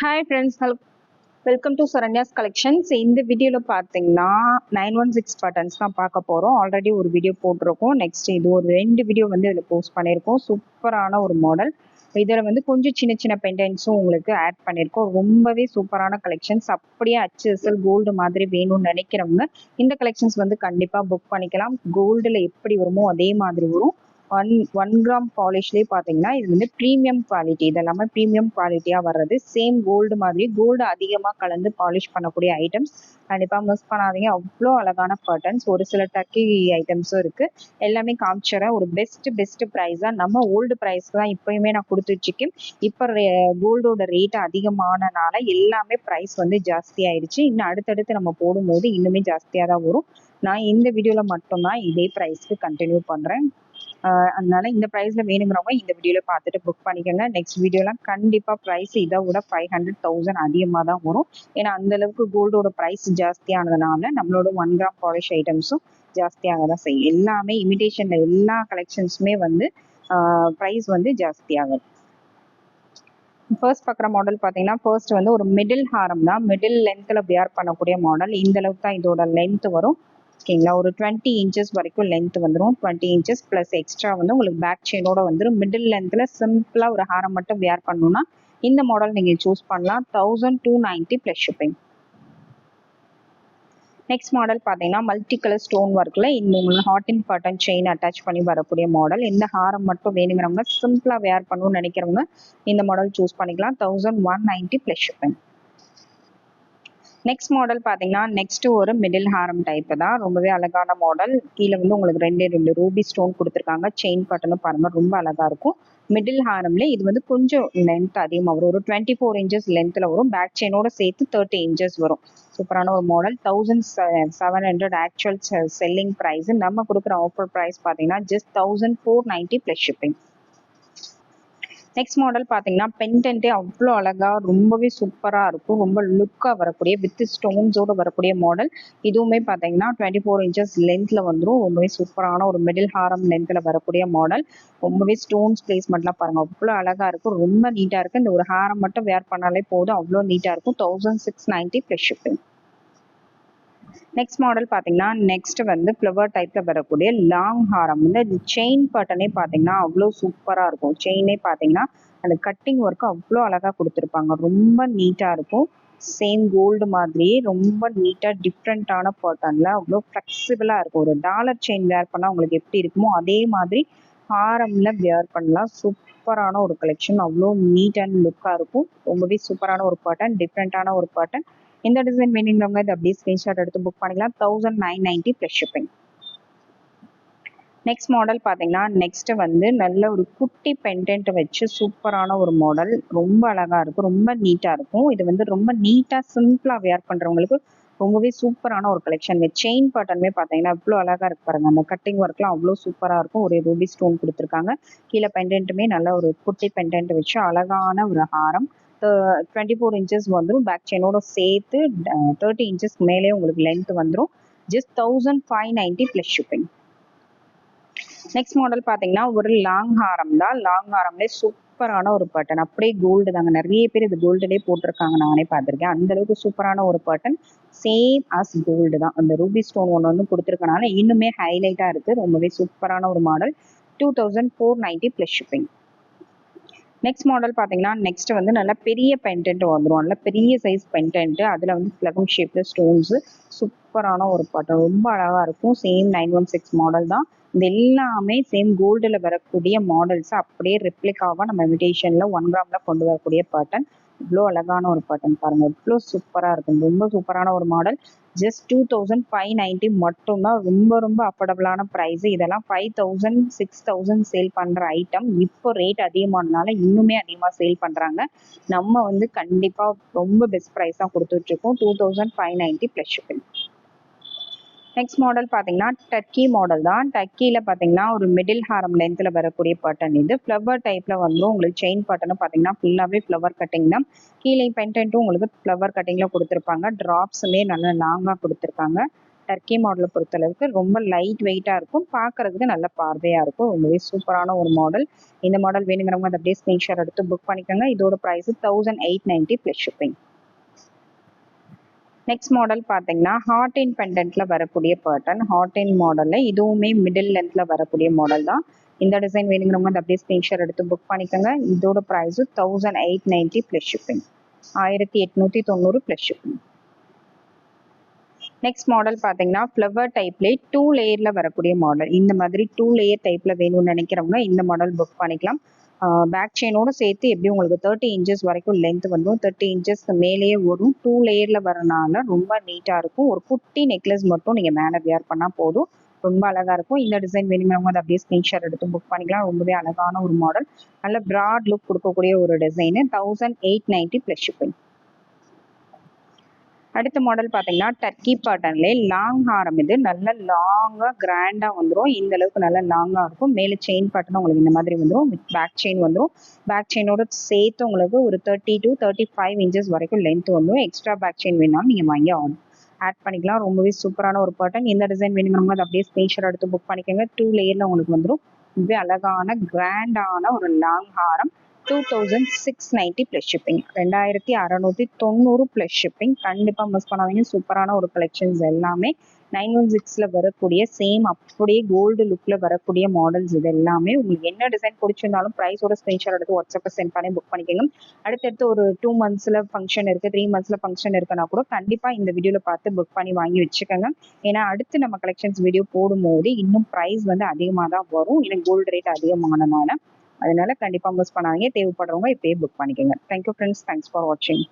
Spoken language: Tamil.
Hi friends hello welcome to Saranya's collections இந்த வீடியோவில் பார்த்தீங்கன்னா நைன் ஒன் சிக்ஸ் பட்டன்ஸ் தான் பார்க்க போகிறோம் ஆல்ரெடி ஒரு வீடியோ போட்டிருக்கோம். நெக்ஸ்ட் இது ஒரு ரெண்டு வீடியோ வந்து இதில் போஸ்ட் பண்ணியிருக்கோம். சூப்பரான ஒரு மாடல் இதில் வந்து கொஞ்சம் சின்ன சின்ன பெண்டன்ஸும் உங்களுக்கு ஆட் பண்ணியிருக்கோம். ரொம்பவே சூப்பரான கலெக்ஷன்ஸ் அப்படியே அச்சு கோல்டு மாதிரி வேணும்னு நினைக்கிறவங்க இந்த கலெக்ஷன்ஸ் வந்து கண்டிப்பாக புக் பண்ணிக்கலாம். கோல்டில் எப்படி வருமோ அதே மாதிரி வரும். ஒன் ஒன் கிராம் பாலிஷ்லேயே பார்த்தீங்கன்னா இது வந்து ப்ரீமியம் குவாலிட்டி இது எல்லாமே ப்ரீமியம் குவாலிட்டியாக வர்றது. சேம் கோல்டு மாதிரி கோல்டு அதிகமாக கலந்து பாலிஷ் பண்ணக்கூடிய ஐட்டம்ஸ் கண்டிப்பாக மிஸ் பண்ணாதீங்க. அவ்வளோ அழகான பர்டன்ஸ் ஒரு சில டக்கி ஐட்டம்ஸும் இருக்குது எல்லாமே காமிச்சிடறேன் ஒரு பெஸ்ட் பெஸ்ட் ப்ரைஸாக நம்ம ஓல்டு ப்ரைஸ்க்கு தான் இப்போயுமே நான் கொடுத்து வச்சுக்கேன் இப்போ கோல்டோட ரேட் அதிகமானனால எல்லாமே ப்ரைஸ் வந்து ஜாஸ்தி ஆயிடுச்சு. இன்னும் அடுத்தடுத்து நம்ம போடும்போது இன்னுமே ஜாஸ்தியாக தான் வரும். நான் இந்த வீடியோவில் மட்டும்தான் இதே ப்ரைஸ்க்கு கண்டினியூ பண்ணுறேன் அதனால இந்த ப்ரைஸில் வேணுங்கிறவங்க இந்த வீடியோவில் பார்த்துட்டு புக் பண்ணிக்கோங்க. நெக்ஸ்ட் வீடியோலாம் கண்டிப்பாக ப்ரைஸ் இதை விட ஃபைவ் ஹண்ட்ரட் தௌசண்ட் அதிகமாக தான் வரும். ஏன்னா அந்த அளவுக்கு கோல்டோட ப்ரைஸ் ஜாஸ்தியானதுனால நம்மளோட ஒன் கிராம் பாலிஷ் ஐட்டம்ஸும் ஜாஸ்தியாக தான் செய்யும். எல்லாமே இமிடேஷனில் எல்லா கலெக்ஷன்ஸுமே வந்து ப்ரைஸ் வந்து ஜாஸ்தியாகும் ஃபர்ஸ்ட் பார்க்குற மாடல் பார்த்தீங்கன்னா ஃபர்ஸ்ட் வந்து ஒரு மிடில் ஹாரம் தான். மிடில் லென்த்தில் வியர் பண்ணக்கூடிய மாடல் இந்த அளவுக்கு தான் இதோட லென்த் வரும். ஓகேங்களா ஒரு டுவெண்ட்டி இன்ச்சஸ் வரைக்கும் லென்த் வந்துடும் டுவெண்ட்டி இன்ச்சஸ் ப்ளஸ் எக்ஸ்ட்ரா வந்து உங்களுக்கு பேக் செயினோட வந்துடும் மிடில் லென்த்தில் சிம்பிளாக ஒரு ஹாரம் மட்டும் வேர் பண்ணணும்னா இந்த மாடல் நீங்கள் சூஸ் பண்ணலாம். Thousand two ninety plus shipping next model பார்த்தீங்கன்னா மல்டி கலர் ஸ்டோன் ஒர்க்கில் இந்த உங்களுக்கு heart and button chain attach பண்ணி வரக்கூடிய மாடல் இந்த ஹாரம் மட்டும் வேணுங்கிறவங்க சிம்பிளாக வேர் பண்ணணும்னு நினைக்கிறவங்க இந்த மாடல் சூஸ் பண்ணிக்கலாம். Thousand one ninety plus shipping next model பார்த்தீங்கன்னா நெக்ஸ்ட் ஒரு மிடில் ஹாரம் டைப் தான். ரொம்பவே அழகான மாடல் கீழே வந்து உங்களுக்கு ரெண்டு ரெண்டு ரூபி ஸ்டோன் கொடுத்துருக்காங்க. செயின் பட்டனும் பாருங்க ரொம்ப அழகா இருக்கும். மிடில் ஹாரம்ல இது வந்து கொஞ்சம் லென்த் அதிகமாக வரும். ஒரு டுவெண்ட்டி ஃபோர் இன்ச்சஸ் லென்த்தில் வரும். பேக் செயினோட சேர்த்து தேர்ட்டி இன்ச்சஸ் வரும். சூப்பரான ஒரு model thousand seven hundred actual selling price நம்ம கொடுக்குற ஆஃபர் ப்ரைஸ் பார்த்தீங்கன்னா just thousand four ninety plus shipping next model பார்த்தீங்கன்னா பென்டென்ட்டே அவ்வளோ அழகாக ரொம்பவே சூப்பராக இருக்கும். ரொம்ப லுக்காக வரக்கூடிய வித் ஸ்டோன்ஸோடு வரக்கூடிய மாடல் இதுவுமே பார்த்தீங்கன்னா டுவெண்ட்டி ஃபோர் இன்ச்சஸ் லென்த்தில் வந்துடும் ரொம்பவே சூப்பரான ஒரு மிடில் ஹாரம் லென்த்தில் வரக்கூடிய மாடல் ரொம்பவே ஸ்டோன்ஸ் பிளேஸ்மெண்ட்லாம் பாருங்கள் அவ்வளோ அழகாக இருக்கும். ரொம்ப நீட்டாக இருக்குது இந்த ஒரு ஹாரம் மட்டும் வேர் பண்ணாலே போதும். அவ்வளோ நீட்டாக இருக்கும். Thousand six ninety plus shipping next model பார்த்தீங்கன்னா நெக்ஸ்ட் வந்து ஃப்ளவர் டைப்பில் வரக்கூடிய லாங் ஹாரம். வந்து செயின் பட்டனே பார்த்தீங்கன்னா அவ்வளோ சூப்பராக இருக்கும். செயினே பார்த்தீங்கன்னா அந்த கட்டிங் ஒர்க்கு அவ்வளோ அழகாக கொடுத்துருப்பாங்க. ரொம்ப நீட்டாக இருக்கும். சேம் கோல்டு மாதிரியே ரொம்ப நீட்டாக டிஃப்ரெண்ட்டான பட்டனில் அவ்வளோ ஃப்ளெக்சிபிளாக இருக்கும். ஒரு டாலர் செயின் வேர் பண்ணால் உங்களுக்கு எப்படி இருக்குமோ அதே மாதிரி ஹாரமில் வேர் பண்ணலாம். சூப்பரான ஒரு கலெக்ஷன் அவ்வளோ நீட் அண்ட் லுக்காக இருக்கும். ரொம்பவே சூப்பரான ஒரு பட்டன் டிஃப்ரெண்ட்டான ஒரு பட்டன் இந்த டிசைன் வேணுங்கிறவங்க இதை அப்படியே ஸ்க்ரீன்ஷாட் எடுத்து புக் பண்ணிக்கலாம். Thousand nine ninety plus shipping next model பார்த்தீங்கன்னா நெக்ஸ்ட் வந்து நல்ல ஒரு குட்டி பெண்டன்ட் வச்சு சூப்பரான ஒரு மாடல் ரொம்ப அழகாக இருக்கும் ரொம்ப நீட்டாக இருக்கும். இது வந்து ரொம்ப நீட்டாக சிம்பிளாக வேர் பண்ணுறவங்களுக்கு ரொம்பவே சூப்பரான ஒரு கலெக்ஷன் செயின் பேட்டர்னுமே பார்த்தீங்கன்னா இவ்வளோ அழகாக இருக்கு பாருங்க. அந்த கட்டிங் ஒர்க்லாம் அவ்வளோ சூப்பராக இருக்கும். ஒரு ரூபி ஸ்டோன் கொடுத்துருக்காங்க. கீழே பெண்டென்ட்டுமே நல்ல ஒரு குட்டி பெண்டென்ட் வச்சு அழகான ஒரு ஹாரம். டுவெண்ட்டி ஃபோர் இன்ச்சஸ் வந்துடும் பேக் செயினோட சேர்த்து தேர்ட்டி இன்ச்சஸ் மேலே உங்களுக்கு லென்த் வந்துடும் just thousand five ninety plus shipping next model பார்த்தீங்கன்னா ஒரு லாங் ஹாரம் தான். லாங் ஹாரம்லேயே சூப்பரான ஒரு பட்டன் அப்படியே கோல்டு தாங்க. நிறைய பேர் இது கோல்டுலேயே போட்டிருக்காங்க. நானே பார்த்துருக்கேன். அந்த அளவுக்கு சூப்பரான ஒரு பட்டன் சேம் அஸ் கோல்டு தான். அந்த ரூபி ஸ்டோன் ஒன்று வந்து கொடுத்துருக்கனால இன்னுமே ஹைலைட்டாக இருக்குது ரொம்பவே சூப்பரான ஒரு model two thousand four ninety plus shipping next model பார்த்தீங்கன்னா நெக்ஸ்ட் வந்து நல்ல பெரிய பென்டென்ட் வந்துடும் நல்ல பெரிய சைஸ் பென்டென்ட் அதில் வந்து ஃப்ளகம் ஷேப்பில் ஸ்டோன்ஸு சூப்பரான ஒரு பட்டன் ரொம்ப அழகாக இருக்கும். Same nine one six model தான். இது எல்லாமே சேம் கோல்டில் வரக்கூடிய மாடல்ஸ் அப்படியே ரிப்ளிகாவாக நம்ம இமிடேஷனில் ஒன் கிராமில் கொண்டு வரக்கூடிய பேட்டர்ன் இவ்வளோ அழகான ஒரு பட்டன் பாருங்கள் இவ்வளோ சூப்பராக இருக்கும் ரொம்ப சூப்பரான ஒரு model just two thousand five ninety மட்டும்தான். ரொம்ப ரொம்ப அஃபோர்டபுளான ப்ரைஸ் இதெல்லாம் five thousand six thousand sale பண்ணுற ஐட்டம் இப்போ ரேட் அதிகமானதுனால இன்னுமே அதிகமாக சேல் பண்ணுறாங்க நம்ம வந்து கண்டிப்பாக ரொம்ப பெஸ்ட் ப்ரைஸ் தான் கொடுத்துட்ருக்கோம் two thousand five ninety plus shipping next model பார்த்தீங்கன்னா டர்க்கி மாடல் தான். டர்க்கியில் பார்த்தீங்கன்னா ஒரு மிடில் ஹாரம் லென்த்தில் வரக்கூடிய பட்டன் இது. ஃப்ளவர் டைப்பில் வந்து உங்களுக்கு செயின் பட்டனும் பார்த்தீங்கன்னா ஃபுல்லாகவே ஃப்ளவர் கட்டிங் தான். கீழே பென்டென்ட்டும் உங்களுக்கு ஃப்ளவர் கட்டிங்கில் கொடுத்துருப்பாங்க. ட்ராப்ஸுமே நல்லா லாங்காக கொடுத்துருக்காங்க. டர்க்கி மாடலை பொறுத்தளவுக்கு ரொம்ப லைட் வெயிட்டாக இருக்கும். பார்க்கறதுக்கு நல்ல பார்வையாக இருக்கும். ரொம்பவே சூப்பரான ஒரு மாடல் இந்த மாடல் வேணுங்கிறவங்க அதை அப்படியே ஸ்க்ரீன்ஷாட் எடுத்து புக் பண்ணிக்கோங்க. இதோட price thousand eight ninety plus shipping next model பார்த்தீங்கன்னா ஹார்ட் இன் பெண்டன்ட்ல வரக்கூடிய பேட்டர்ன் ஹார்ட் இன் மாடலில் இதுவுமே மிடில் லென்த்ல வரக்கூடிய மாடல் தான். இந்த டிசைன் வேணுங்கிறவங்க அந்த அப்படியே ஸ்கிரீன்ஷாட் எடுத்து புக் பண்ணிக்கோங்க. இதோட price thousand eight ninety plus shipping ஆயிரத்தி எட்நூற்றி தொண்ணூறு ப்ளஸ் ஷிப்பிங் நெக்ஸ்ட் மாடல் பார்த்தீங்கன்னா ஃப்ளவர் டைப்லேயே டூ லேயரில் வரக்கூடிய மாடல் இந்த மாதிரி டூ லேயர் டைப்பில் வேணும்னு நினைக்கிறவங்க இந்த மாடல் புக் பண்ணிக்கலாம். பேக் செயினோட சேர்த்து எப்படி உங்களுக்கு தேர்ட்டி இன்ச்சஸ் வரைக்கும் லென்த் வந்தும் தேர்ட்டி இன்ச்சஸ்க்கு மேலேயே வரும் டூ லேயரில் வரனால ரொம்ப நீட்டாக இருக்கும். ஒரு குட்டி நெக்லஸ் மட்டும் நீங்கள் மேலே வியர் பண்ணால் போதும். ரொம்ப அழகாக இருக்கும். இந்த டிசைன் வேணுங்கிறவங்க அதை அப்படியே ஸ்க்ரீன்ஷாட் எடுத்து புக் பண்ணிக்கலாம். ரொம்பவே அழகான ஒரு மாடல் நல்ல ப்ராட் லுக் கொடுக்கக்கூடிய ஒரு design thousand eight ninety plus shipping அடுத்த மாடல் பார்த்தீங்கன்னா டர்க்கி பேட்டர்ன்லேயே லாங் ஹாரம் இது நல்ல லாங்காக கிராண்டாக வந்துடும் இந்த அளவுக்கு நல்ல லாங்காக இருக்கும். மேலே செயின் பாட்டன் உங்களுக்கு இந்த மாதிரி வந்துடும் வித் பேக் செயின் வந்துடும் பேக் செயினோட சேர்த்து உங்களுக்கு ஒரு thirty to thirty five inches வரைக்கும் லென்த் வந்துடும் எக்ஸ்ட்ரா பேக் செயின் வேணாலும் நீங்கள் வாங்கி ஆட் பண்ணிக்கலாம். ரொம்பவே சூப்பரான ஒரு பாட்டன் இந்த டிசைன் வேணுங்கிறவங்க அதை அப்படியே ஸ்பேஷல் எடுத்து புக் பண்ணிக்கோங்க. டூ லேயரில் உங்களுக்கு வந்துடும் ரொம்பவே அழகான கிராண்டான ஒரு லாங் ஹாரம் two thousand six ninety plus shipping ரெண்டாயிரத்தி அறநூற்றி தொண்ணூறு ப்ளஸ் ஷிப்பிங் கண்டிப்பாக மிஸ் பண்ணாதீங்க. சூப்பரான ஒரு கலெக்ஷன்ஸ் எல்லாமே நைன் ஒன் சிக்ஸில் வரக்கூடிய சேம் அப்படியே கோல்டு லுக்கில் வரக்கூடிய மாடல்ஸ் இது எல்லாமே உங்களுக்கு என்ன டிசைன் பிடிச்சிருந்தாலும் ப்ரைஸோட ஸ்க்ரீன்ஷாட் எடுத்து வாட்ஸ்அப்பில் சென்ட் பண்ணி புக் பண்ணிக்கோங்க அடுத்தடுத்து ஒரு டூ மந்த்ஸில் ஃபங்க்ஷன் இருக்குது த்ரீ மந்த்ஸில் ஃபங்க்ஷன் இருக்குன்னா கூட கண்டிப்பாக இந்த வீடியோவில் பார்த்து புக் பண்ணி வாங்கி வச்சுக்கோங்க. ஏன்னா அடுத்து நம்ம கலெக்ஷன்ஸ் வீடியோ போடும்போது இன்னும் ப்ரைஸ் வந்து அதிகமாக தான் வரும். ஏன்னா கோல்டு ரேட் அதிகமானனால அதனால கண்டிப்பாக மிஸ் பண்ணாதீங்க. தேவைப்படுறவங்க இப்பயே புக் பண்ணிக்கோங்க. தேங்க்யூ ஃப்ரெண்ட்ஸ் தேங்க்ஸ் ஃபார் வாட்சிங்